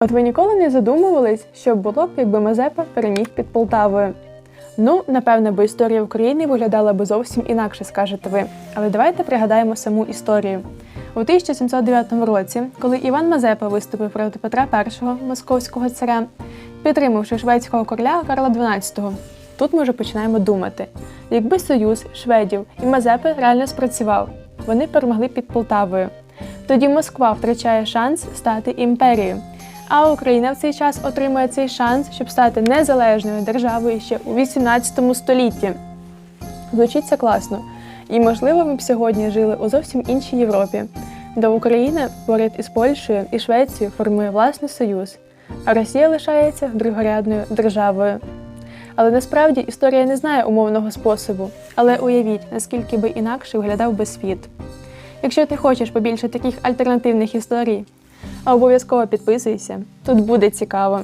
От ви ніколи не задумувались, що було б, якби Мазепа переміг під Полтавою? Ну, напевне, бо історія України виглядала би зовсім інакше, скажете ви. Але давайте пригадаємо саму історію. У 1709 році, коли Іван Мазепа виступив проти Петра І, московського царя, підтримавши шведського короля Карла XII, тут ми вже починаємо думати: якби союз шведів і Мазепи реально спрацював, вони перемогли під Полтавою. Тоді Москва втрачає шанс стати імперією. А Україна в цей час отримує цей шанс, щоб стати незалежною державою ще у 18 столітті. Звучить це класно. І, можливо, ми б сьогодні жили у зовсім іншій Європі, де Україна поряд із Польщею і Швецією формує власний союз, а Росія лишається другорядною державою. Але насправді історія не знає умовного способу. Але уявіть, наскільки би інакше виглядав би світ. Якщо ти хочеш побільше таких альтернативних історій, обов'язково підписуйся, тут буде цікаво.